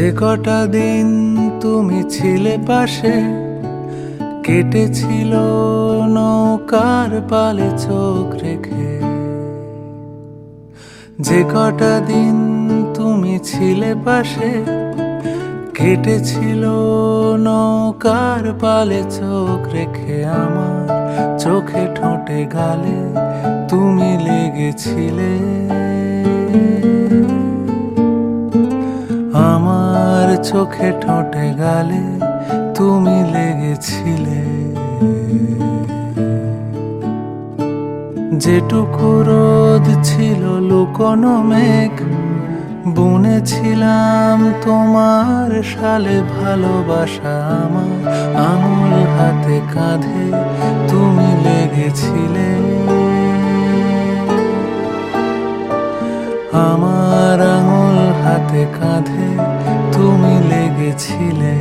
যে কটা দিন তুমি ছিলে পাশে, কেটেছিল নৌকার পালে চোখ রেখে। যে কটা দিন তুমি ছিলে পাশে, কেটেছিল নৌকার পালে চোখ রেখে। আমার চোখে ঠোঁটে গালে তুমি লেগেছিলে। চোখে ঠোঁটে গালে তুমি লেগেছিলে। যেটুকু রোদ ছিল লুকোনো মেঘ, বুনেছিলাম তোমার সালে ভালোবাসা আমার। আঙুল হাতে কাঁধে তুমি লেগেছিলে। আমার আঙুল হাতে কাঁধে তুমি লেগেছিলে।